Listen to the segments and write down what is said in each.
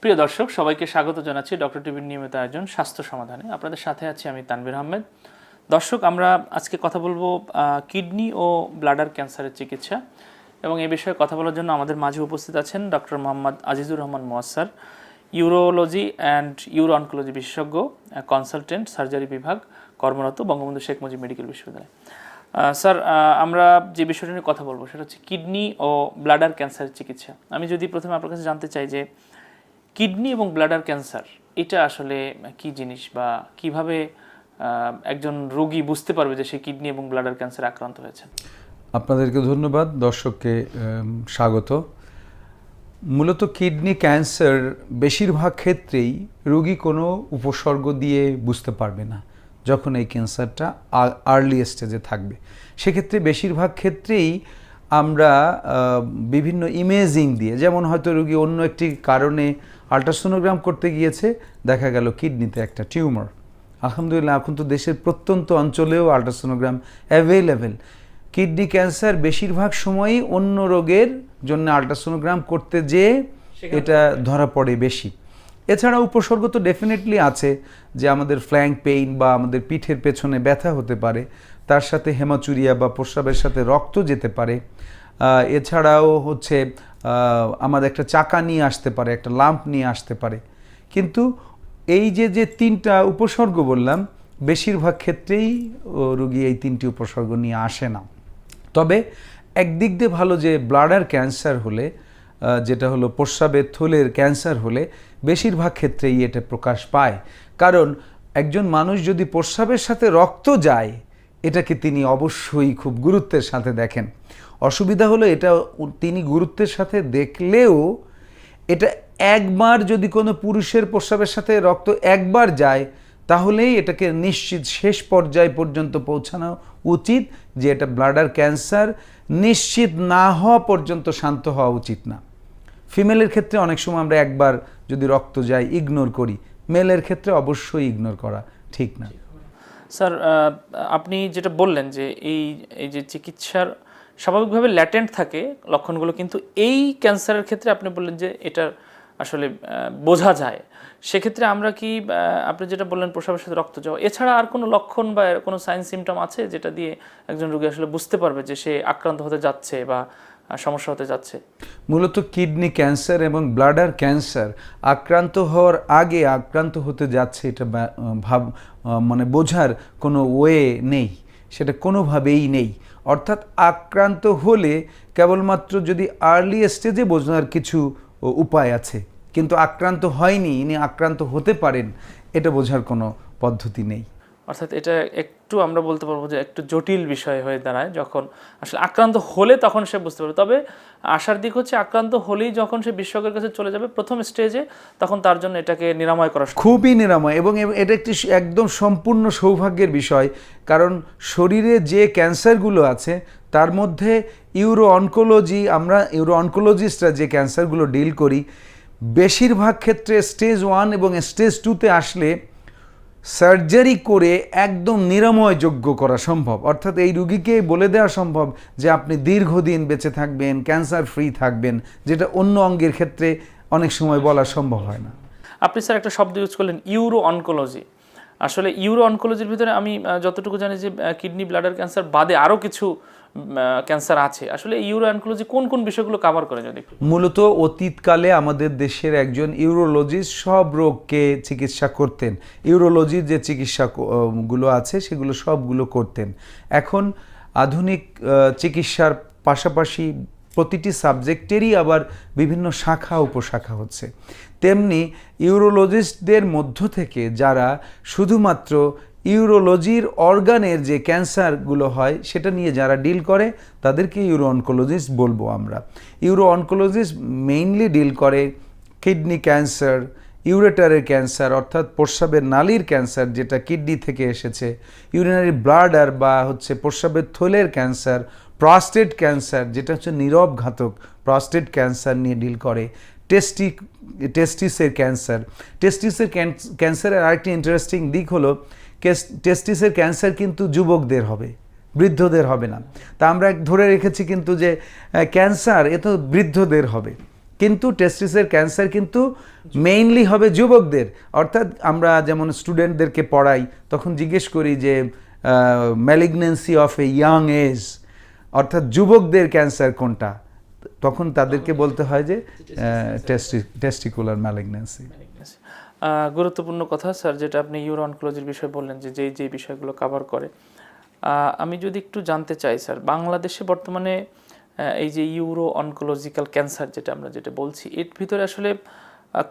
প্রিয় দর্শক, সবাইকে স্বাগত জানাচ্ছি ডক্টর টিভির নিয়মিত আয়োজন স্বাস্থ্য সমাধানে। আপনাদের সাথে আছি আমি তানভীর আহমেদ। দর্শক, আমরা আজকে কথা বলব কিডনি ও ব্লাডার ক্যান্সারের চিকিৎসা এবং এই বিষয়ে কথা বলার জন্য আমাদের মাঝে উপস্থিত আছেন doctor Mohammad Azizur Rahman Moassar urology and uro oncology বিশেষজ্ঞ কনসালটেন্ট, সার্জারি বিভাগ, কর্মরত বঙ্গবন্ধু শেখ মুজিব মেডিকেল বিশ্ববিদ্যালয়। স্যার আমরা যে বিষয়টা নিয়ে কথা বলব সেটা হচ্ছে কিডনি ও ব্লাডার ক্যান্সারের চিকিৎসা। আমি যদি প্রথমে আপনার কাছে জানতে চাই যে কিডনি এবং ব্লাডার ক্যান্সার, এটা আসলে কি জিনিস বা কীভাবে একজন রোগী বুঝতে পারবে যে সে কিডনি এবং ব্লাডার ক্যান্সার আক্রান্ত হয়েছে? আপনাদেরকে ধন্যবাদ, দর্শককে স্বাগত। মূলত কিডনি ক্যান্সার বেশিরভাগ ক্ষেত্রেই রোগী কোনো উপসর্গ দিয়ে বুঝতে পারবে না যখন এই ক্যান্সারটা আর্লি স্টেজে থাকবে। সেক্ষেত্রে বেশিরভাগ ক্ষেত্রেই আমরা বিভিন্ন ইমেজিং দিয়ে যেমন হয়তো রোগী অন্য একটি কারণে আল্ট্রাসোনোগ্রাম করতে গিয়েছে দেখা গেল কিডনিতে একটা টিউমার আলহামদুলিল্লাহ এখন তো দেশের প্রত্যন্ত অঞ্চলেও আল্ট্রাসোনোগ্রাম অ্যাভেলেবেল কিডনি ক্যান্সার বেশিরভাগ সময়ই অন্য রোগের জন্য আল্ট্রাসোনোগ্রাম করতে যেয়ে এটা ধরা পড়ে বেশি। এছাড়া উপসর্গ তো ডেফিনেটলি আছে যে আমাদের ফ্ল্যাঙ্ক পেইন বা আমাদের পিঠের পেছনে ব্যথা হতে পারে। তার সাথে হেমাচুরিয়া বা প্রস্রাবের সাথে রক্ত যেতে পারে। এছাড়াও হচ্ছে আমাদের একটা চাকা নিয়ে আসতে পারে, একটা লাম্প নিয়ে আসতে পারে। কিন্তু এই যে যে তিনটা উপসর্গ বললাম, বেশিরভাগ ক্ষেত্রেই রুগী এই তিনটি উপসর্গ নিয়ে আসে না। তবে একদিক দিয়ে ভালো যে ব্লাডার ক্যান্সার হলে যেটা হলো প্রস্রাবের থলের ক্যান্সার হলে, বেশিরভাগ ক্ষেত্রেই এটা প্রকাশ পায়। কারণ একজন মানুষ যদি প্রস্রাবের সাথে রক্ত যায় এটাকে তিনি অবশ্যই খুব গুরুত্বের সাথে দেখেন। অসুবিধা হলো এটা তিনি গুরুত্বের সাথে দেখলেও এটা একবার যদি কোনো পুরুষের প্রস্রাবের সাথে রক্ত একবার যায়, তাহলেই এটাকে নিশ্চিত শেষ পর্যায় পর্যন্ত পৌঁছানো উচিত যে এটা ব্লাডার ক্যান্সার নিশ্চিত না হওয়া পর্যন্ত শান্ত হওয়া উচিত না। ফিমেলের ক্ষেত্রে অনেক সময় আমরা একবার যদি রক্ত যায় ইগনোর করি। মেলের ক্ষেত্রে অবশ্যই ইগনোর করা ঠিক না। স্যার আপনি যেটা বললেন যে এই এই যে চিকিৎসার স্বাভাবিকভাবে ল্যাটেন্ট থাকে লক্ষণগুলো, কিন্তু এই ক্যান্সারের ক্ষেত্রে আপনি বললেন যে এটা আসলে বোঝা যায়। সেক্ষেত্রে আমরা কি আপনি যেটা বললেন প্রসাবের সাথে রক্ত যাওয়া, এছাড়া আর কোনো লক্ষণ বা কোনো সাইন সিমটম আছে যেটা দিয়ে একজন রোগী আসলে বুঝতে পারবে যে সে আক্রান্ত হতে যাচ্ছে বা সমস্যা হতে যাচ্ছে। মূলত কিডনি ক্যান্সার এবং ব্লাডার ক্যান্সার আক্রান্ত হওয়ার আগে আক্রান্ত হতে যাচ্ছে এটা ভাব মানে বোঝার কোনো ওয়ে নেই, সেটা কোনোভাবেই নেই। অর্থাৎ আক্রান্ত হলে কেবলমাত্র যদি আর্লি স্টেজে বোঝার কিছু উপায় আছে, কিন্তু আক্রান্ত হয়নি, ইনি আক্রান্ত হতে পারেন, এটা বোঝার কোনো পদ্ধতি নেই। অর্থাৎ এটা একটু আমরা বলতে পারব যে একটু জটিল বিষয় হয়ে দাঁড়ায় যখন আসলে আক্রান্ত হলে তখন সে বুঝতে পারবে। তবে আশার দিক হচ্ছে আক্রান্ত হলেই যখন সে বিশ্বকের কাছে চলে যাবে প্রথম স্টেজে তখন তার জন্য এটাকে নিরাময় করা খুবই নিরাময় এবং এটা একটি একদম সম্পূর্ণ সৌভাগ্যের বিষয়। কারণ শরীরে যে ক্যান্সারগুলো আছে, তার মধ্যে ইউরো অনকোলজি আমরা ইউরো অনকোলজিস্টরা যে ক্যান্সারগুলো ডিল করি, বেশিরভাগ ক্ষেত্রে স্টেজ ওয়ান এবং স্টেজ টুতে আসলে সার্জারি করে একদম নিরাময়যোগ্য করা সম্ভব। অর্থাৎ এই রুগীকে বলে দেওয়া সম্ভব যে আপনি দীর্ঘদিন বেঁচে থাকবেন, ক্যান্সার ফ্রি থাকবেন, যেটা অন্য অঙ্গের ক্ষেত্রে অনেক সময় বলা সম্ভব হয় না। আপনি স্যার একটা শব্দ ইউজ করলেন ইউরো অনকোলজি আসলে ইউরো অনকোলজির ভিতরে আমি যতটুকু জানি যে কিডনি, ব্লাডার ক্যান্সার বাদে আরও কিছু ক্যান্সার আছে। আসলে ইউরো অনকোলজি কোন কোন বিষয়গুলো কভার করে যদি মূলত অতীতকালে আমাদের দেশের একজন ইউরোলজিস্ট সব রোগকে চিকিৎসা করতেন। ইউরোলজির যে চিকিৎসা গুলো আছে, সেগুলো সবগুলো করতেন। এখন আধুনিক চিকিৎসার পাশাপাশি প্রতিটি সাবজেক্টেরই আবার বিভিন্ন শাখা, উপশাখা হচ্ছে। তেমনি ইউরোলজিস্টদের মধ্য থেকে যারা শুধুমাত্র ইউরোলজির অর্গানের যে ক্যান্সারগুলো হয়, সেটা নিয়ে যারা ডিল করে, তাদেরকে ইউরো অনকোলজিস্ট বলব আমরা। ইউরো অনকোলজিস্ট মেইনলি ডিল করে কিডনি ক্যান্সার, ইউরেটারের ক্যান্সার, অর্থাৎ প্রস্রাবের নালির ক্যান্সার, যেটা কিডনি থেকে এসেছে। ইউরিনারি ব্লাডার বা হচ্ছে প্রস্রাবের থলের ক্যান্সার, প্রস্টেট ক্যান্সার, যেটা হচ্ছে নীরব ঘাতক, প্রস্টেট ক্যান্সার নিয়ে ডিল করে। টেস্টি, টেস্টিসের ক্যান্সার। টেস্টিসের ক্যান্সারের আরেকটি ইন্টারেস্টিং দিক হলো টেস্টিসের ক্যান্সার কিন্তু যুবকদের হবে, বৃদ্ধদের হবে না। তা আমরা ধরে রেখেছি কিন্তু যে ক্যান্সার এ তো বৃদ্ধদের হবে, কিন্তু টেস্টিসের ক্যান্সার কিন্তু মেইনলি হবে যুবকদের। অর্থাৎ আমরা যেমন স্টুডেন্টদেরকে পড়াই, তখন জিজ্ঞেস করি যে malignancy of a young age অর্থাৎ যুবকদের ক্যান্সার কোনটা? তখন তাদেরকে বলতে হয় যে টেস্টি টেস্টিকুলার ম্যালিগনেন্সি গুরুত্বপূর্ণ কথা, স্যার, যেটা আপনি ইউরো অনকোলজির বিষয়ে বললেন যে যেই যেই বিষয়গুলো কভার করে। আমি যদি একটু জানতে চাই, স্যার, বাংলাদেশে বর্তমানে এই যে ইউরো অনকোলজিক্যাল ক্যান্সার যেটা আমরা যেটা বলছি, এর ভিতরে আসলে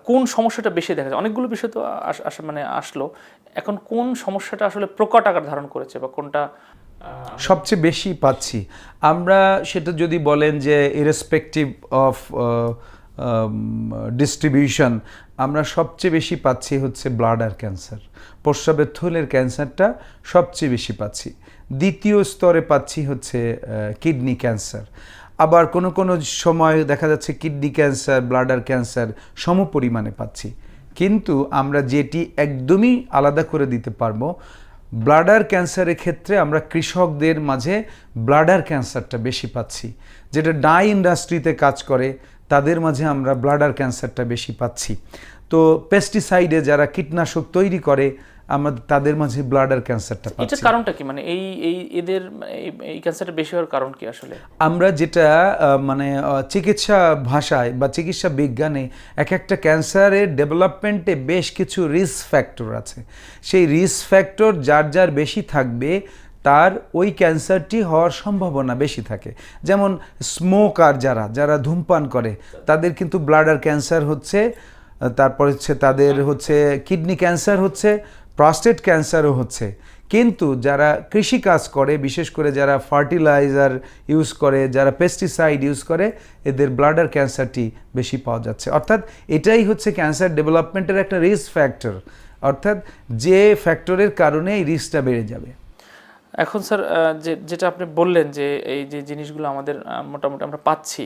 কোন সমস্যাটা বেশি দেখা যায়? অনেকগুলো বিষয় তো আস- মানে আসলো। এখন কোন সমস্যাটা আসলে প্রকট আকার ধারণ করেছে বা কোনটা সবচেয়ে বেশি পাচ্ছি। আমরা সেটা যদি বলেন যে ইরেসপেক্টিভ অফ ডিস্ট্রিবিউশন আমরা সবচেয়ে বেশি পাচ্ছি হচ্ছে ব্লাডার ক্যান্সার প্রস্রাবের থলের ক্যান্সারটা সবচেয়ে বেশি পাচ্ছি। দ্বিতীয় স্তরে পাচ্ছি হচ্ছে কিডনি ক্যান্সার আবার কোনো কোনো সময় দেখা যাচ্ছে কিডনি ক্যান্সার ব্লাডার ক্যান্সার সম পরিমাণে পাচ্ছি। কিন্তু আমরা যেটি একদমই আলাদা করে দিতে পারব ব্লাডার ক্যান্সারের ক্ষেত্রে আমরা কৃষকদের মাঝে ব্লাডার ক্যান্সারটা বেশি পাচ্ছি। যেটা ডাই ইন্ডাস্ট্রিতে কাজ করে তাদের মাঝে আমরা ব্লাডার ক্যান্সারটা বেশি পাচ্ছি। তো পেস্টিসাইডে যারা কীটনাশক তৈরি করে আমরা তাদের মাঝে ব্লাডার ক্যান্সারটা এটার পাচ্ছি। কারণটা কি? মানে এই এই এদের এই- ক্যান্সারটা বেশি হওয়ার কারণ কি আসলে? আমরা যেটা মানে চিকিৎসা ভাষায় বা চিকিৎসা বিজ্ঞানে এক একটা ক্যান্সারের ডেভেলপমেন্টে বেশ কিছু রিস্ক ফ্যাক্টর আছে। সেই রিস্ক ফ্যাক্টর যার যার বেশি থাকবে তার ওই ক্যান্সারটি হওয়ার সম্ভাবনা বেশি থাকে। যেমন স্মোকার যারা যারা ধূমপান করে, তাদের কিন্তু ব্লাডার ক্যান্সার হচ্ছে, তারপর হচ্ছে তাদের হচ্ছে কিডনি ক্যান্সার হচ্ছে, প্রস্টেট ক্যান্সারও হচ্ছে। কিন্তু যারা কৃষি কাজ করে, বিশেষ করে যারা ফার্টিলাইজার ইউজ করে, যারা পেস্টিসাইড ইউজ করে, এদের ব্লাডার ক্যান্সারটি বেশি পাওয়া যাচ্ছে। অর্থাৎ এটাই হচ্ছে ক্যান্সার ডেভেলপমেন্টের একটা রিস্ক ফ্যাক্টর। অর্থাৎ যে ফ্যাক্টরের কারণে এই রিস্কটা বেড়ে যাবে। এখন স্যার যে, যেটা আপনি বললেন যে, এই যে জিনিসগুলো আমাদের মোটামুটি আমরা পাচ্ছি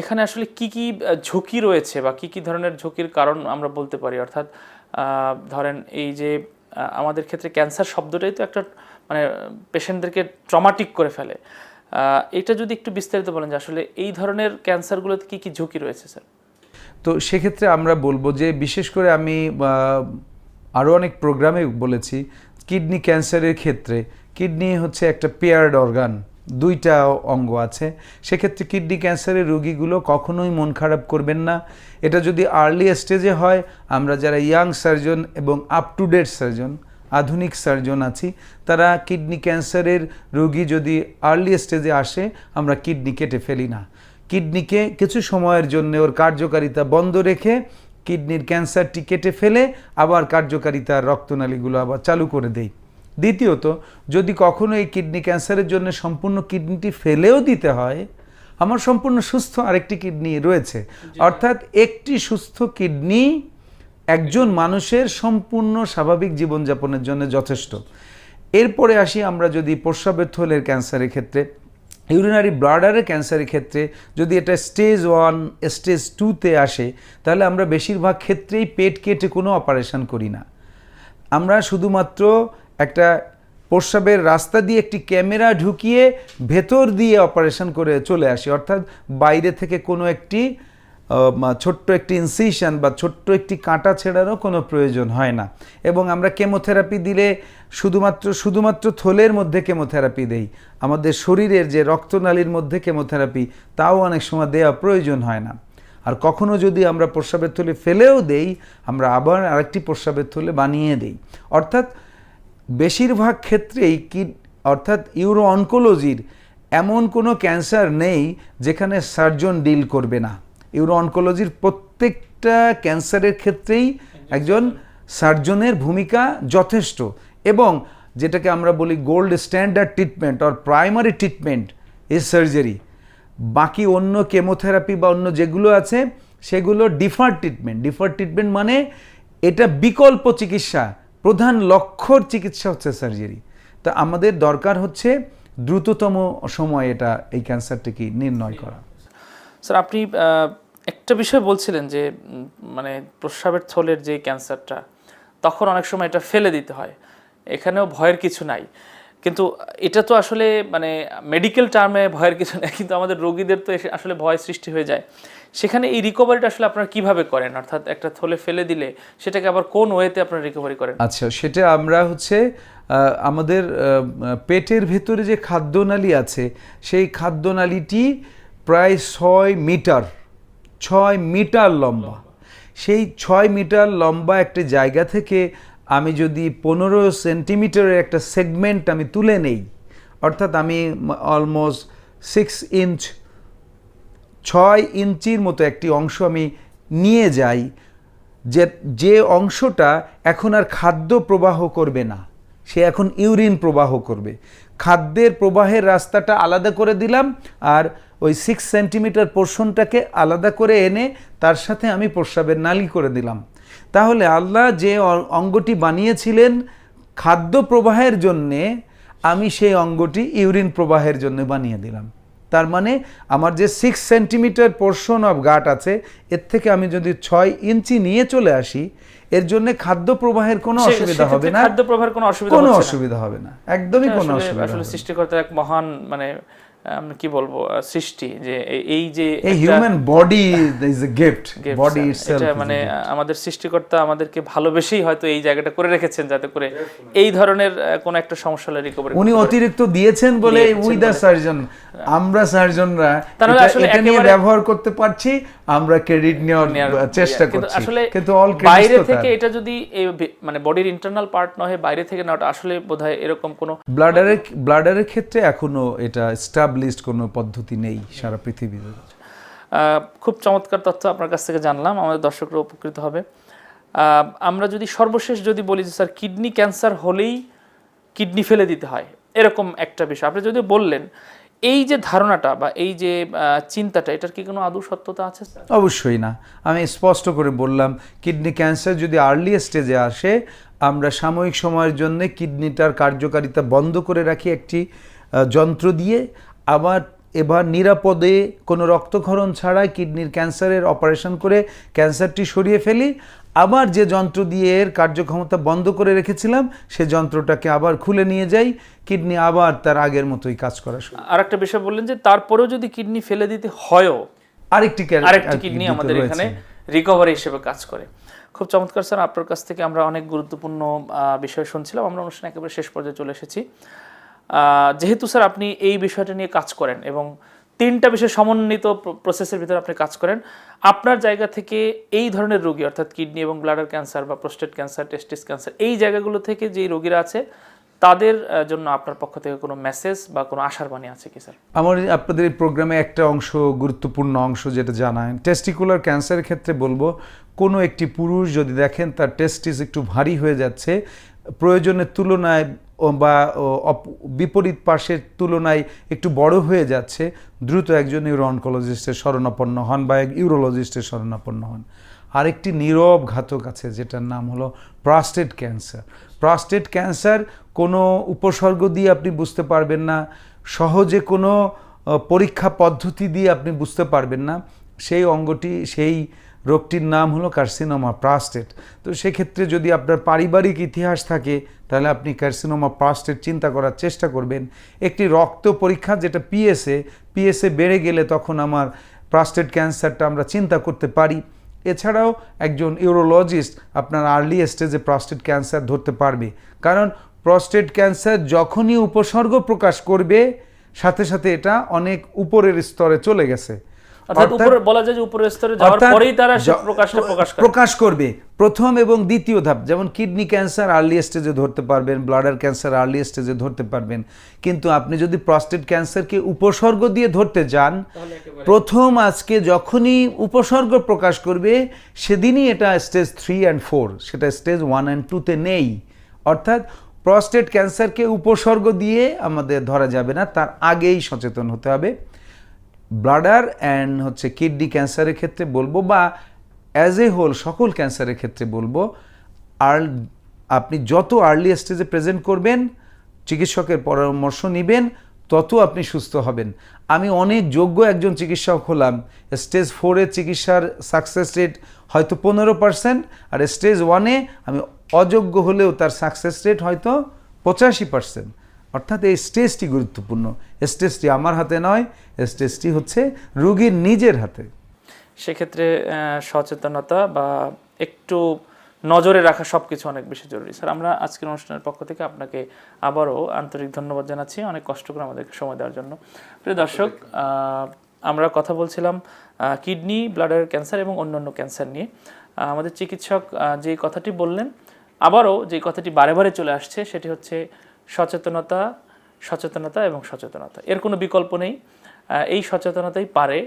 এখানে আসলে কি কি ঝুঁকি রয়েছে বা কি কি ধরনের ঝুঁকির কারণ আমরা বলতে পারি? অর্থাৎ ধরেন এই যে আমাদের ক্ষেত্রে ক্যান্সার শব্দটাই তো একটা মানে পেশেন্টদেরকে ট্রমাটিক করে ফেলে। এটা যদি একটু বিস্তারিত বলেন যে আসলে এই ধরনের ক্যান্সারগুলোতে কি কি ঝুঁকি রয়েছে, স্যার? তো সেক্ষেত্রে আমরা বলব যে, বিশেষ করে আমি আরও অনেক প্রোগ্রামে বলেছি কিডনি ক্যান্সারের ক্ষেত্রে কিডনি হচ্ছে একটা পেয়ার্ড অর্গান, দুইটা অঙ্গ আছে। সেক্ষেত্রে কিডনি ক্যান্সারের রোগীগুলো কখনোই মন খারাপ করবেন না। এটা যদি আর্লি স্টেজে হয়, আমরা যারা ইয়াং সার্জন এবং আপ টু ডেট সার্জন আধুনিক সার্জন আছি, তারা কিডনি ক্যান্সারের রোগী যদি আর্লি স্টেজে আসে, আমরা কিডনি কেটে ফেলি না। কিডনিকে কিছু সময়ের জন্য ওর কার্যকারিতা বন্ধ রেখে কিডনির ক্যান্সারটি কেটে ফেলে আবার কার্যকারিতার রক্তনালীগুলো আবার চালু করে দেই। দ্বিতীয়ত যদি কখনো এই কিডনি ক্যান্সারের জন্য সম্পূর্ণ কিডনিটি ফেলেও দিতে হয় আমার সম্পূর্ণ সুস্থ আরেকটি কিডনি রয়েছে। অর্থাৎ একটি সুস্থ কিডনি একজন মানুষের সম্পূর্ণ স্বাভাবিক জীবনযাপনের জন্য যথেষ্ট। এরপরে আসি আমরা যদি প্রস্রাবের থলের ক্যান্সারের ক্ষেত্রে। ইউরিনারি ব্লাডারের ক্যান্সারের ক্ষেত্রে যদি এটা স্টেজ ওয়ান স্টেজ টুতে আসে, তাহলে আমরা বেশিরভাগ ক্ষেত্রেই পেট কেটে কোনো অপারেশন করি না। আমরা শুধুমাত্র একটা প্রস্রাবের রাস্তা দিয়ে একটি ক্যামেরা ঢুকিয়ে ভেতর দিয়ে অপারেশন করে চলে আসি। অর্থাৎ বাইরে থেকে কোনো একটি ছোট্ট একটি ইনসিশন বা ছোট্ট একটি কাঁটা ছেঁড়ারও কোনো প্রয়োজন হয় না। এবং আমরা কেমোথেরাপি দিলে শুধুমাত্র শুধুমাত্র থলের মধ্যে কেমোথেরাপি দেই। আমাদের শরীরের যে রক্তনালীর মধ্যে কেমোথেরাপি তাও অনেক সময় দেওয়া প্রয়োজন হয় না। আর কখনো যদি আমরা প্রস্রাবের থলে ফেলেও দেই, আমরা আবার আরেকটি প্রস্রাবের থলে বানিয়ে দেই। অর্থাৎ বেশিরভাগ ক্ষেত্রেই কি, অর্থাৎ ইউরো অনকোলজির এমন কোনো ক্যান্সার নেই যেখানে সার্জন ডিল করবে না। ইউরো অনকোলজির প্রত্যেকটা ক্যান্সারের ক্ষেত্রেই একজন সার্জনের ভূমিকা যথেষ্ট এবং যেটাকে আমরা বলি gold standard treatment or primary treatment is surgery বাকি অন্য কেমোথেরাপি বা অন্য যেগুলো আছে সেগুলো ডিফার ট্রিটমেন্ট ডিফার ট্রিটমেন্ট মানে এটা বিকল্প চিকিৎসা প্রধান লক্ষ্যর চিকিৎসা হচ্ছে সার্জারি তা আমাদের দরকার হচ্ছে দ্রুততম সময় এটা এই ক্যান্সারটিকে নির্ণয় করা। স্যার আপনি একটা বিষয় বলছিলেন যে মানে প্রস্রাবের থলের যে ক্যান্সারটা, তখন অনেক সময় এটা ফেলে দিতে হয়। এখানেও ভয়ের কিছু নাই। কিন্তু এটা তো আসলে মানে মেডিকেল টার্মে ভয়ের কিছু নেই, কিন্তু আমাদের রোগীদের তো আসলে ভয় সৃষ্টি হয়ে যায়। সেখানে এই রিকভারিটা আসলে আপনারা কীভাবে করেন? অর্থাৎ একটা থলে ফেলে দিলে সেটাকে আবার কোন ওয়েতে আপনারা রিকভারি করেন? আচ্ছা সেটা আমরা হচ্ছে আমাদের পেটের ভেতরে যে খাদ্যনালী আছে, সেই খাদ্যনালীটি প্রায় ছয় মিটার ছয় মিটার লম্বা। সেই ছয় মিটার লম্বা একটা জায়গা থেকে আমি যদি পনেরো সেন্টিমিটারের একটা সেগমেন্ট আমি তুলে নেই, অর্থাৎ আমি অলমোস্ট সিক্স ইঞ্চ ছয় ইঞ্চির মতো একটি অংশ আমি নিয়ে যাই, যে যে অংশটা এখন আর খাদ্য প্রবাহ করবে না, সে এখন ইউরিন প্রবাহ করবে। খাদ্যের প্রবাহের রাস্তাটা আলাদা করে দিলাম আর ওই সিক্স সেন্টিমিটার পোর্শনটাকে আলাদা করে এনে তার সাথে আমি প্রস্রাবের নালি করে দিলাম। তাহলে আল্লাহ যে অঙ্গটি বানিয়েছিলেন খাদ্য প্রবাহের জন্যে, আমি সেই অঙ্গটি ইউরিন প্রবাহের জন্য বানিয়ে দিলাম। তার মানে আমার যে six centimetre portion of gut আছে এর থেকে আমি যদি ছয় ইঞ্চি নিয়ে চলে আসি এর জন্য খাদ্য প্রবাহের কোনো অসুবিধা হবে না। খাদ্য প্রবাহের কোনো অসুবিধা কোনো অসুবিধা হবে না। একদমই কোনো অসুবিধা আসলে সৃষ্টিকর্তার এক মহান মানে কি বলব সৃষ্টি যে এই যে human body is a gift body itself মানে আমাদের সৃষ্টিকর্তা আমাদেরকে ভালোবেসেই হয়তো এই জায়গাটা করে রেখেছেন যাতে করে এই ধরনের কোনো একটা সমস্যা হলে রিকভারি উনি অতিরিক্ত দিয়েছেন বলে উই বলে। সার্জন আমরা সার্জনরা তাহলে আসলে এটা নিয়ে ব্যবহার করতে পারছি আমরা ক্রেডিট নেওয়ার চেষ্টা কিন্তু করছি। আসলে কিন্তু অল বাইরে থেকে এটা যদি এই মানে বডির ইন্টারনাল পার্ট নয় বাইরে থেকে না ওটা আসলে বোধহয় এরকম কোনো ব্লাডারের ব্লাডারের ক্ষেত্রে এখনও এটা এস্টাবলিশড কোনো পদ্ধতি নেই সারা পৃথিবীতে। খুব চমৎকার তথ্য আপনার কাছ থেকে জানলাম আমাদের দর্শকরা উপকৃত হবে। আমরা যদি সর্বশেষ যদি বলি যে স্যার কিডনি ক্যান্সার হলেই কিডনি ফেলে দিতে হয় এরকম একটা বিষয়। আপনি যদি বললেন এই যে ধারণাটা বা এই যে চিন্তাটা এটার কি কোনো আদৌ সত্যতা আছে অবশ্যই না। আমি স্পষ্ট করে বললাম কিডনি ক্যান্সার যদি আর্লি স্টেজে আসে আমরা সাময়িক সময়ের জন্য কিডনিটার কার্যকারিতা বন্ধ করে রাখি একটি যন্ত্র দিয়ে আবার এবার নিরাপদে কোনো রক্তক্ষরণ ছাড়াই কিডনির ক্যান্সারের অপারেশন করে ক্যান্সারটি সরিয়ে ফেলি। আবার যে যন্ত্র দিয়ে এর কার্যক্ষমতা বন্ধ করে রেখেছিলাম সে যন্ত্রটাকে আবার খুলে নিয়ে যাই। কিডনি আবার তার আগের মতোই কাজ করা শুরু। আর একটা বিষয় বললেন যে তারপরেও যদি কিডনি ফেলে দিতে হয়ও আরেকটি আরেকটি কিডনি আমাদের এখানে রিকভারি হিসেবে কাজ করে। খুব চমৎকার স্যার আপনার কাছ থেকে আমরা অনেক গুরুত্বপূর্ণ আহ, বিষয় শুনছিলাম। আমরা অনুষ্ঠান একেবারে শেষ পর্যায়ে চলে এসেছি। যেহেতু স্যার আপনি এই বিষয়টা নিয়ে কাজ করেন এবং তিনটা বিষয় সমন্বিত প্রসেসের ভিতরে আপনি কাজ করেন, আপনার জায়গা থেকে এই ধরনের রোগী, অর্থাৎ কিডনি এবং ব্লাডার ক্যান্সার বা প্রোস্টেট ক্যান্সার টেস্টিস ক্যান্সার এই জায়গাগুলো থেকে যে রোগীরা আছে, তাদের জন্য আপনার পক্ষ থেকে কোনো মেসেজ বা কোনো আশার বাণী আছে কি, স্যার? আমার আপনাদের এই প্রোগ্রামে একটা অংশ, গুরুত্বপূর্ণ অংশ যেটা জানায় টেস্টিকুলার ক্যান্সারের ক্ষেত্রে বলব, কোনো একটি পুরুষ যদি দেখেন তার টেস্টিস একটু ভারী হয়ে যাচ্ছে, প্রয়োজনের তুলনায় বা বিপরীত পাশের তুলনায় একটু বড় হয়ে যাচ্ছে, দ্রুত একজন ইউরো অনকোলজিস্টের শরণাপন্ন হন বা এক ইউরোলজিস্টের শরণাপন্ন হন। আরেকটি নীরব ঘাতক আছে, যেটার নাম হলো প্রাস্টেট ক্যান্সার। প্রাস্টেট ক্যান্সার কোনো উপসর্গ দিয়ে আপনি বুঝতে পারবেন না। সহজে কোনো পরীক্ষা পদ্ধতি দিয়ে আপনি বুঝতে পারবেন না। সেই অঙ্গটি, সেই রোগটির নাম হলো কার্সিনোমা প্রাস্টেট। তো সেক্ষেত্রে যদি আপনার পারিবারিক ইতিহাস থাকে, তাহলে আপনি কার্সিনোমা প্রাস্টেট চিন্তা করার চেষ্টা করবেন। একটি রক্ত পরীক্ষা যেটা পিএসএ পিএসএ বেড়ে গেলে তখন আমার প্রাস্টেট ক্যান্সারটা আমরা চিন্তা করতে পারি। এছাড়াও একজন ইউরোলজিস্ট আপনার আর্লি স্টেজে প্রস্টেট ক্যান্সার ধরতে পারবে। কারণ প্রস্টেট ক্যান্সার যখনই উপসর্গ প্রকাশ করবে সাথে সাথে এটা অনেক উপরের স্তরে চলে গেছে। অর্থাৎ অর্থাৎ- উপরে বলা যায় যে উপরের স্তরে যাওয়ার পরেই তারা প্রকাশটা প্রকাশ প্রকাশ করবে। প্রথম এবং দ্বিতীয় ধাপ যেমন কিডনি ক্যান্সার আর্লি স্টেজে ধরতে পারবেন ব্লাডার ক্যান্সার আর্লি স্টেজে ধরতে পারবেন। কিন্তু আপনি যদি প্রস্টেট ক্যান্সারকে উপসর্গ দিয়ে ধরতে যান প্রথম আজকে যখনই উপসর্গ প্রকাশ করবে সেদিনই এটা স্টেজ থ্রি অ্যান্ড ফোর সেটা স্টেজ ওয়ান অ্যান্ড টুতে নেই। অর্থাৎ প্রস্টেট ক্যান্সারকে উপসর্গ দিয়ে আমাদের ধরা যাবে না, তার আগেই সচেতন হতে হবে। ব্লাডার অ্যান্ড হচ্ছে কিডনি ক্যান্সারের ক্ষেত্রে বলব বা অ্যাজ এ হোল সকল ক্যান্সারের ক্ষেত্রে বলব, আর আপনি যত আর্লি স্টেজে প্রেজেন্ট করবেন, চিকিৎসকের পরামর্শ নেবেন, তত আপনি সুস্থ হবেন। আমি অনেক যোগ্য একজন চিকিৎসক হলাম, স্টেজ ফোরের চিকিৎসার সাকসেস রেট হয়তো পনেরো পার্সেন্ট আর স্টেজ ওয়ানে আমি অযোগ্য হলেও তার সাকসেস রেট হয়তো পঁচাশি পার্সেন্ট অর্থাৎ এই স্টেজটি গুরুত্বপূর্ণ। স্টেজটি আমার হাতে নয় স্টেজটি হচ্ছে রোগীর নিজের হাতে। সেক্ষেত্রে সচেতনতা বা একটু নজরে রাখা সব কিছু অনেক বেশি জরুরি। স্যার আমরা আজকের অনুষ্ঠানের পক্ষ থেকে আপনাকে আবারও আন্তরিক ধন্যবাদ জানাচ্ছি অনেক কষ্ট করে আমাদেরকে সময় দেওয়ার জন্য। প্রিয় দর্শক আমরা কথা বলছিলাম কিডনি ব্লাডার ক্যান্সার এবং অন্যান্য ক্যান্সার নিয়ে। আমাদের চিকিৎসক যে কথাটি বললেন আবারও যে কথাটি বারে বারে চলে আসছে, সেটি হচ্ছে সচেতনতা সচেতনতা এবং সচেতনতা। এর কোনো বিকল্প নেই। এই সচেতনতাই পারে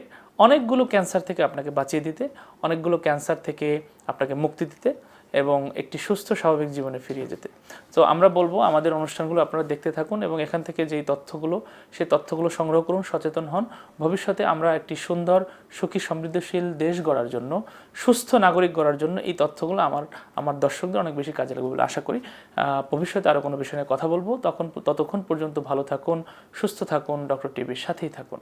অনেকগুলো ক্যান্সার থেকে আপনাকে বাঁচিয়ে দিতে, অনেকগুলো ক্যান্সার থেকে আপনাকে মুক্তি দিতে। এবং একটি সুস্থ স্বাভাবিক জীবনে ফিরিয়ে যেতে। তো আমরা বলব আমাদের অনুষ্ঠানগুলো আপনারা দেখতে থাকুন এবং এখান থেকে যেই তথ্যগুলো, সেই তথ্যগুলো সংগ্রহ করুন, সচেতন হন। ভবিষ্যতে আমরা একটি সুন্দর, সুখী, সমৃদ্ধশীল দেশ গড়ার জন্য, সুস্থ নাগরিক গড়ার জন্য এই তথ্যগুলো আমার আমার দর্শকদের অনেক বেশি কাজে লাগবে বলে আশা করি। ভবিষ্যতে আরও কোনো বিষয় কথা বলব। তখন, ততক্ষণ পর্যন্ত ভালো থাকুন, সুস্থ থাকুন, ডক্টর টিভির সাথেই থাকুন।